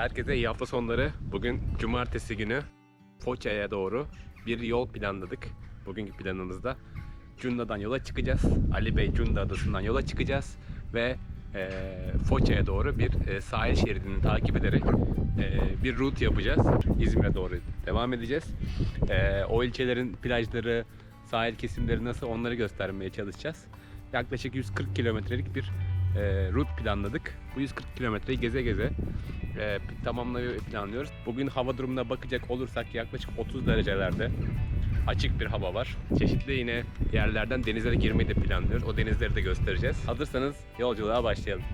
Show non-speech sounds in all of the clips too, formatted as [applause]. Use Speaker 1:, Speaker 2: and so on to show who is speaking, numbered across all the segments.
Speaker 1: Herkese iyi hafta sonları. Bugün cumartesi günü Foça'ya doğru bir yol planladık. Bugünkü planımızda Cunda'dan yola çıkacağız. Ali Bey Cunda Adası'ndan yola çıkacağız ve e, Foça'ya doğru bir e, sahil şeridini takip ederek e, bir route yapacağız. İzmir'e doğru devam edeceğiz. E, o ilçelerin plajları, sahil kesimleri nasıl onları göstermeye çalışacağız. Yaklaşık 140 kilometrelik bir e, route planladık. Bu 140 kilometreyi geze geze e, tamamlamayı planlıyoruz. Bugün hava durumuna bakacak olursak yaklaşık 30 derecelerde açık bir hava var. Çeşitli yine yerlerden denizlere girmeyi de planlıyoruz. O denizleri de göstereceğiz. Hazırsanız yolculuğa başlayalım.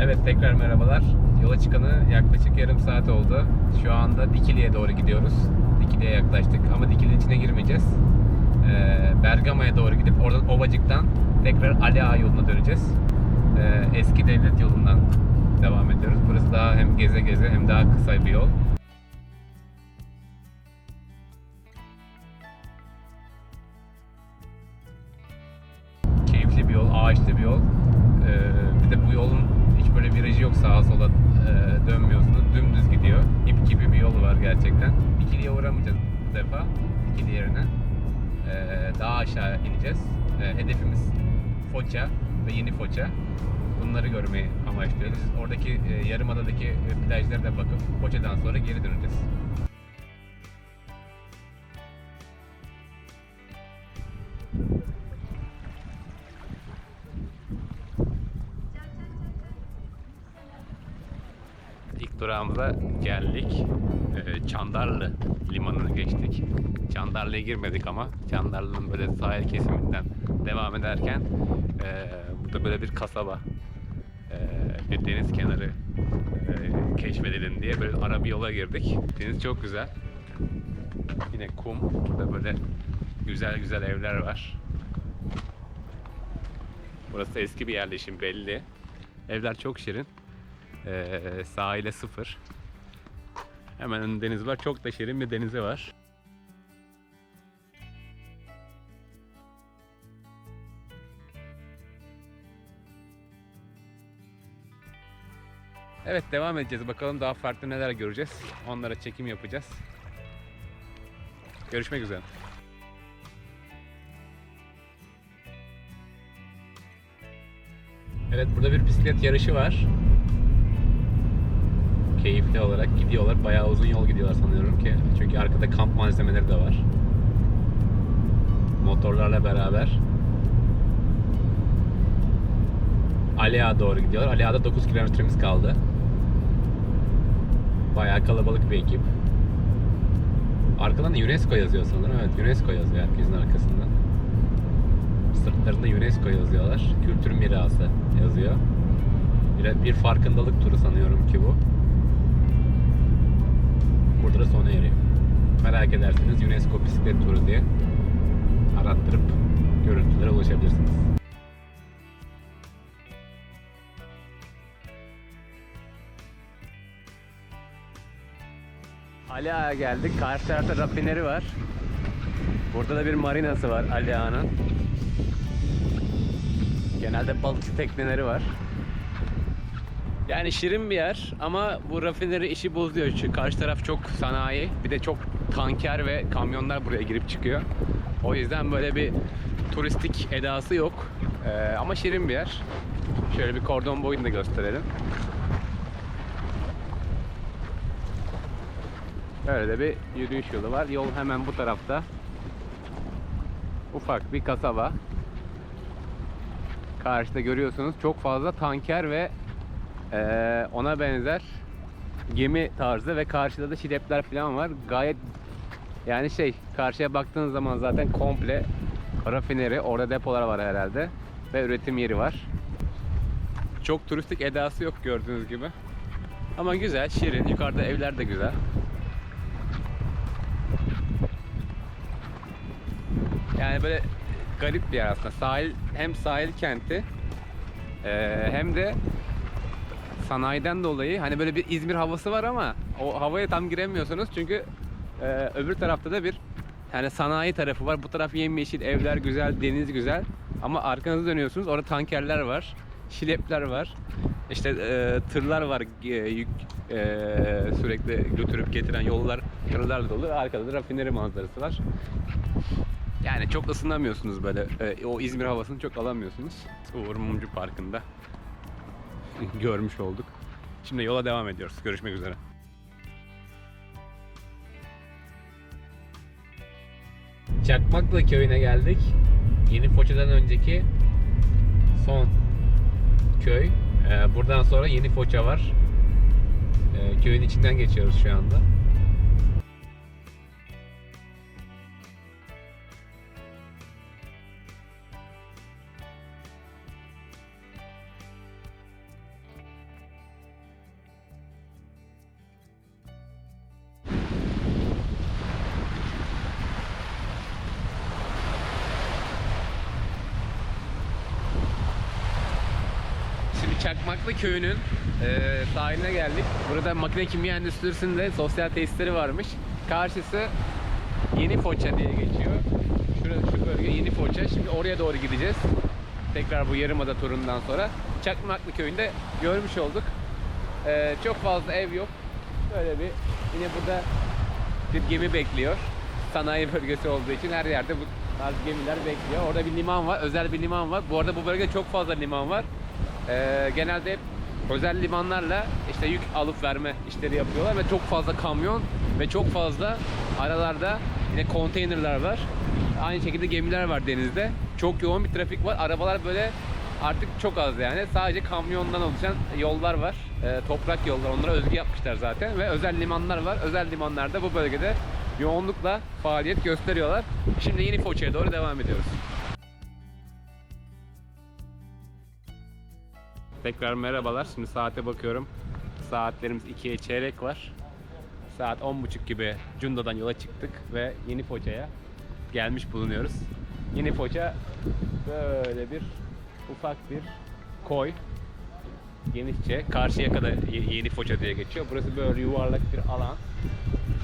Speaker 1: Evet tekrar merhabalar. Yola çıkanı yaklaşık yarım saat oldu. Şu anda Dikili'ye doğru gidiyoruz. Dikili'ye yaklaştık ama Dikili'nin içine girmeyeceğiz. Ee, Bergama'ya doğru gidip oradan Ovacık'tan tekrar Ali Ağa yoluna döneceğiz. Ee, eski devlet yolundan devam ediyoruz. Burası daha hem geze geze hem daha kısa bir yol. Keyifli bir yol, ağaçlı bir yol. Ee, bir de bu yolun hiç böyle virajı yok sağa sola e, dönmüyorsunuz. Dümdüz gidiyor. İp gibi bir yol var gerçekten. İkiliye uğramayacağız bu defa. İkili yerine. Ee, daha aşağı ineceğiz. Ee, hedefimiz Foça ve Yeni Foça. Bunları görmeyi amaçlıyoruz. Oradaki e, yarımadadaki e, plajlara da bakıp Foça'dan sonra geri döneceğiz. İlk durağımıza geldik. Ee, Çandarlı limanını geçtik. Çandarlı'ya girmedik ama Çandarlı'nın böyle sahil kesiminden devam ederken e, burada böyle bir kasaba, e, bir deniz kenarı e, keşfedelim diye böyle ara bir yola girdik. Deniz çok güzel. Yine kum. Burada böyle güzel güzel evler var. Burası eski bir yerleşim belli. Evler çok şirin. Ee, sahile sıfır. Hemen deniz var. Çok da şirin bir denizi var. Evet devam edeceğiz. Bakalım daha farklı neler göreceğiz. Onlara çekim yapacağız. Görüşmek üzere. Evet burada bir bisiklet yarışı var keyifli olarak gidiyorlar. Bayağı uzun yol gidiyorlar sanıyorum ki. Çünkü arkada kamp malzemeleri de var. Motorlarla beraber. Aliağa doğru gidiyorlar. Aliağa'da 9 kilometremiz kaldı. Bayağı kalabalık bir ekip. Arkadan da UNESCO yazıyor sanırım. Evet UNESCO yazıyor herkesin arkasında. Sırtlarında UNESCO yazıyorlar. Kültür mirası yazıyor. Bir, bir farkındalık turu sanıyorum ki bu burada da sona eriyor. Merak ederseniz UNESCO bisiklet turu diye arattırıp görüntülere ulaşabilirsiniz. Ali Ağa'ya geldik. Karşı tarafta rafineri var. Burada da bir marinası var Ali Ağa'nın. Genelde balıkçı tekneleri var. Yani şirin bir yer ama bu rafineri işi bozuyor. Çünkü karşı taraf çok sanayi. Bir de çok tanker ve kamyonlar buraya girip çıkıyor. O yüzden böyle bir turistik edası yok. Ee, ama şirin bir yer. Şöyle bir kordon boyunu da gösterelim. Böyle de bir yürüyüş yolu var. Yol hemen bu tarafta. Ufak bir kasaba. Karşıda görüyorsunuz çok fazla tanker ve ee, ona benzer gemi tarzı ve karşıda da şilepler falan var. Gayet yani şey karşıya baktığınız zaman zaten komple rafineri orada depolar var herhalde ve üretim yeri var. Çok turistik edası yok gördüğünüz gibi. Ama güzel, şirin. Yukarıda evler de güzel. Böyle garip bir yer aslında. Sahil hem sahil kenti ee, hem de sanayiden dolayı hani böyle bir İzmir havası var ama o havaya tam giremiyorsunuz çünkü e, öbür tarafta da bir yani sanayi tarafı var. Bu taraf yemyeşil, evler güzel, deniz güzel. Ama arkanızı dönüyorsunuz orada tankerler var, şilepler var. İşte e, tırlar var, e, yük e, sürekli götürüp getiren yollar tırlarla dolu. Arkada da rafineri manzarası var. Yani çok ısınamıyorsunuz böyle. E, o İzmir havasını çok alamıyorsunuz. Uğur Mumcu Parkı'nda [laughs] görmüş olduk. Şimdi yola devam ediyoruz. Görüşmek üzere. Çakmaklı köyüne geldik. Yeni Foça'dan önceki son köy. Ee, buradan sonra Yeni Foça var. Ee, köyün içinden geçiyoruz şu anda. Çakmaklı Köyü'nün e, sahiline geldik. Burada makine kimya endüstrisinde sosyal tesisleri varmış. Karşısı Yeni Foça diye geçiyor. Şurası şu bölge Yeni Foça. Şimdi oraya doğru gideceğiz. Tekrar bu yarımada turundan sonra. Çakmaklı Köyü'nde görmüş olduk. E, çok fazla ev yok. Böyle bir yine burada bir gemi bekliyor. Sanayi bölgesi olduğu için her yerde bu tarz gemiler bekliyor. Orada bir liman var, özel bir liman var. Bu arada bu bölgede çok fazla liman var. Ee, genelde hep özel limanlarla işte yük alıp verme işleri yapıyorlar ve çok fazla kamyon ve çok fazla aralarda yine konteynerler var. Aynı şekilde gemiler var denizde. Çok yoğun bir trafik var. Arabalar böyle artık çok az yani. Sadece kamyondan oluşan yollar var. Ee, toprak yollar. Onlara özgü yapmışlar zaten. Ve özel limanlar var. Özel limanlarda bu bölgede yoğunlukla faaliyet gösteriyorlar. Şimdi yeni Foça'ya doğru devam ediyoruz. Tekrar merhabalar. Şimdi saate bakıyorum. Saatlerimiz 2'ye çeyrek var. Saat 10.30 gibi Cunda'dan yola çıktık ve Yeni Foça'ya gelmiş bulunuyoruz. Yeni Foça böyle bir ufak bir koy. Genişçe. Karşıya kadar Yeni Foça diye geçiyor. Burası böyle yuvarlak bir alan.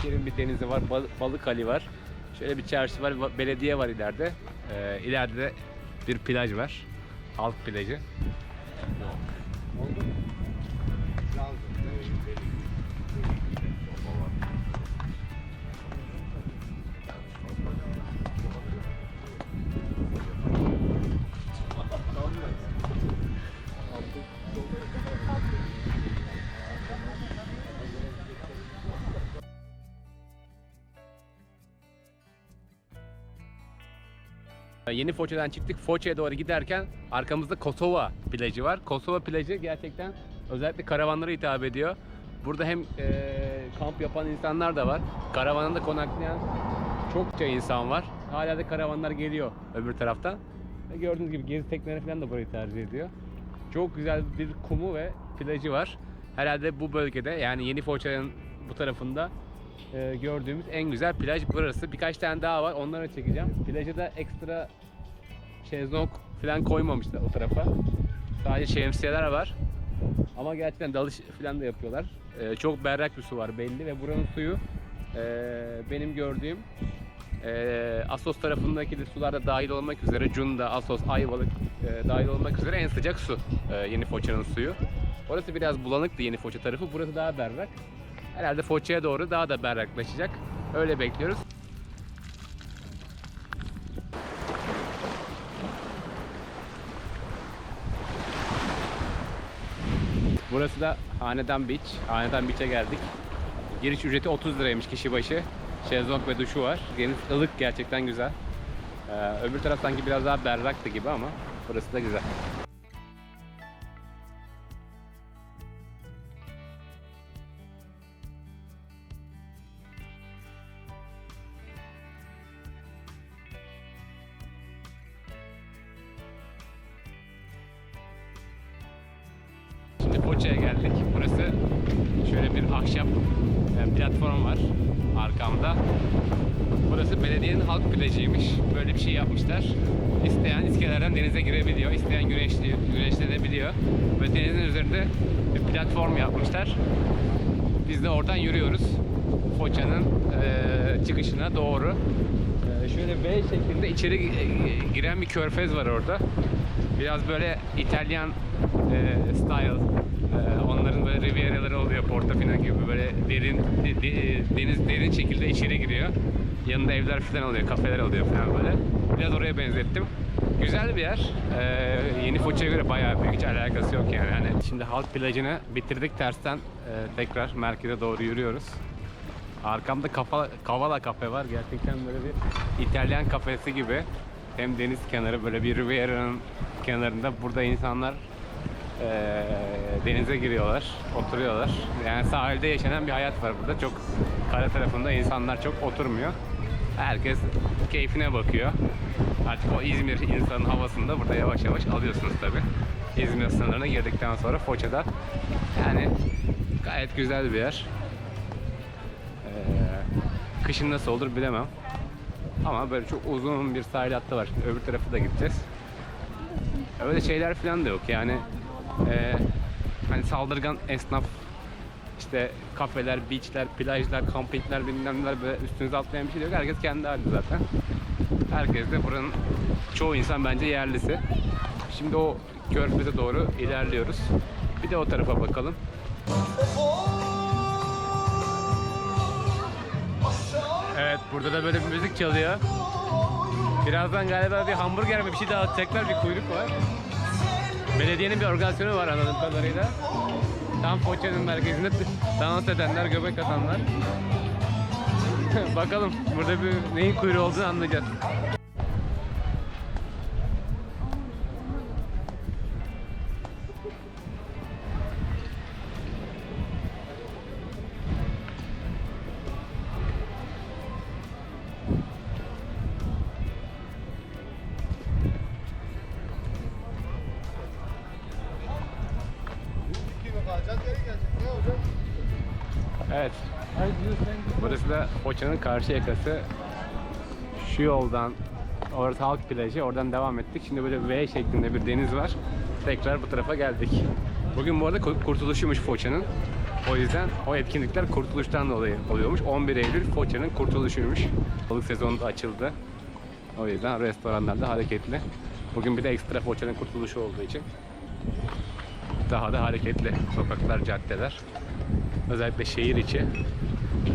Speaker 1: Şirin bir denizi var. Bal- Balık Ali var. Şöyle bir çarşı var. va- Belediye var ileride. Ee, ileride de bir plaj var. Halk plajı. Oldu mu? Yeni Foça'dan çıktık. Foça'ya doğru giderken arkamızda Kosova plajı var. Kosova plajı gerçekten özellikle karavanlara hitap ediyor. Burada hem eee, kamp yapan insanlar da var. Karavanında konaklayan çokça insan var. Hala da karavanlar geliyor öbür taraftan. Ve gördüğünüz gibi gezi tekneleri falan da burayı tercih ediyor. Çok güzel bir kumu ve plajı var. Herhalde bu bölgede yani Yeni Foça'nın bu tarafında e, gördüğümüz en güzel plaj burası. Birkaç tane daha var. Onları çekeceğim. Plaja da ekstra şezlong falan koymamışlar o tarafa. Sadece şemsiyeler var. Ama gerçekten dalış falan da yapıyorlar. E, çok berrak bir su var belli ve buranın suyu e, benim gördüğüm e, Assos tarafındaki de sularda dahil olmak üzere Cunda, Assos, Ayvalık e, dahil olmak üzere en sıcak su e, Yeni Foça'nın suyu. Orası biraz bulanıktı Yeni Foça tarafı. Burası daha berrak. Herhalde Foça'ya doğru daha da berraklaşacak. Öyle bekliyoruz. Burası da Hanedan Beach. Hanedan Beach'e geldik. Giriş ücreti 30 liraymış kişi başı. Şezlong ve duşu var. Deniz ılık gerçekten güzel. Ee, öbür taraf sanki biraz daha berraktı gibi ama burası da güzel. Geldik. Burası şöyle bir ahşap e, platform var arkamda. Burası belediyenin halk plajıymış. Böyle bir şey yapmışlar. İsteyen iskelerden denize girebiliyor. isteyen güneşli, güneşlenebiliyor. Ve denizin üzerinde bir platform yapmışlar. Biz de oradan yürüyoruz. Foça'nın e, çıkışına doğru. E, şöyle V şeklinde içeri e, giren bir körfez var orada. Biraz böyle İtalyan e, style. e, onların böyle Riviera'ları oluyor. Portofino gibi böyle derin de- de- deniz derin şekilde içeri giriyor. Yanında evler falan oluyor, kafeler oluyor falan böyle. Biraz oraya benzettim. Güzel bir yer. E, yeni Foça'ya göre bayağı büyük. Hiç alakası yok yani. Hani şimdi halk plajını bitirdik tersten e, tekrar merkeze doğru yürüyoruz. Arkamda kafa, Kavala kafe var. Gerçekten böyle bir İtalyan kafesi gibi. Hem deniz kenarı böyle bir Riviera'nın kenarında. Burada insanlar eee, denize giriyorlar, oturuyorlar. Yani sahilde yaşanan bir hayat var burada. Çok kara tarafında insanlar çok oturmuyor. Herkes keyfine bakıyor. Artık o İzmir insanın havasını da burada yavaş yavaş alıyorsunuz tabi. İzmir sınırlarına girdikten sonra Foça'da yani gayet güzel bir yer. Ee, kışın nasıl olur bilemem. Ama böyle çok uzun bir sahil hattı var. Şimdi öbür tarafı da gideceğiz. Öyle şeyler falan da yok yani. e, hani saldırgan esnaf işte kafeler, beachler, plajlar, kampingler bilmem neler böyle üstünüze atlayan bir şey yok. Herkes kendi halinde zaten. Herkes de buranın çoğu insan bence yerlisi. Şimdi o körfeze doğru ilerliyoruz. Bir de o tarafa bakalım. Evet burada da böyle bir müzik çalıyor. Birazdan galiba bir hamburger mi bir şey dağıtacaklar bir kuyruk var. Belediyenin bir organizasyonu var anladığım kadarıyla. Tam Foça'nın merkezinde dans edenler, göbek atanlar. [laughs] Bakalım burada bir neyin kuyruğu olduğunu anlayacağız. Da Foça'nın karşı yakası. Şu yoldan orası halk plajı. Oradan devam ettik. Şimdi böyle V şeklinde bir deniz var. Tekrar bu tarafa geldik. Bugün bu arada kur- kurtuluşuymuş Foça'nın. O yüzden o etkinlikler kurtuluştan dolayı oluyormuş. 11 Eylül Foça'nın kurtuluşuymuş. Balık sezonu da açıldı. O yüzden restoranlar da hareketli. Bugün bir de ekstra Foça'nın kurtuluşu olduğu için daha da hareketli sokaklar, caddeler. Özellikle şehir içi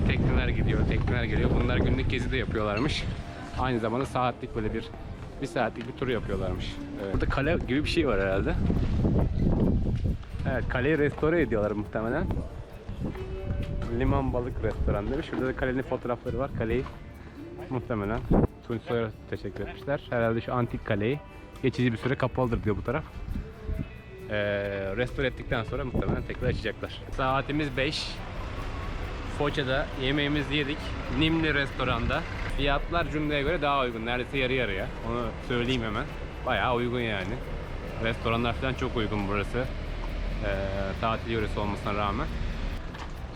Speaker 1: tekneler gidiyor, tekneler geliyor. Bunlar günlük gezi de yapıyorlarmış. Aynı zamanda saatlik böyle bir bir saatlik bir tur yapıyorlarmış. Evet. Burada kale gibi bir şey var herhalde. Evet, kaleyi restore ediyorlar muhtemelen. Liman balık restoran demiş. Şurada da kalenin fotoğrafları var. Kaleyi muhtemelen Tunç Soyer'a teşekkür etmişler. Herhalde şu antik kaleyi geçici bir süre kapalıdır diyor bu taraf. Ee, restore ettikten sonra muhtemelen tekrar açacaklar. Saatimiz 5. Foça'da yemeğimizi yedik. Nimli restoranda. Fiyatlar Cunda'ya göre daha uygun. Neredeyse yarı yarıya. Onu söyleyeyim hemen. Bayağı uygun yani. Restoranlar falan çok uygun burası. Ee, tatil yöresi olmasına rağmen.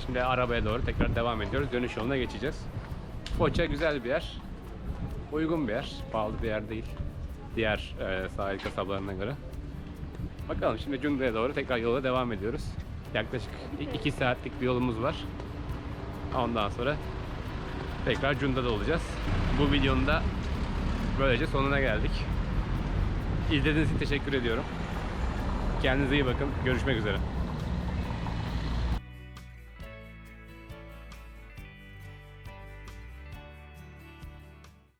Speaker 1: Şimdi arabaya doğru tekrar devam ediyoruz. Dönüş yoluna geçeceğiz. Foça güzel bir yer. Uygun bir yer. Pahalı bir yer değil. Diğer e, sahil kasabalarına göre. Bakalım şimdi Cunda'ya doğru tekrar yola devam ediyoruz. Yaklaşık 2 saatlik bir yolumuz var. Ondan sonra tekrar Cunda'da olacağız. Bu videonun da böylece sonuna geldik. İzlediğiniz için teşekkür ediyorum. Kendinize iyi bakın. Görüşmek üzere.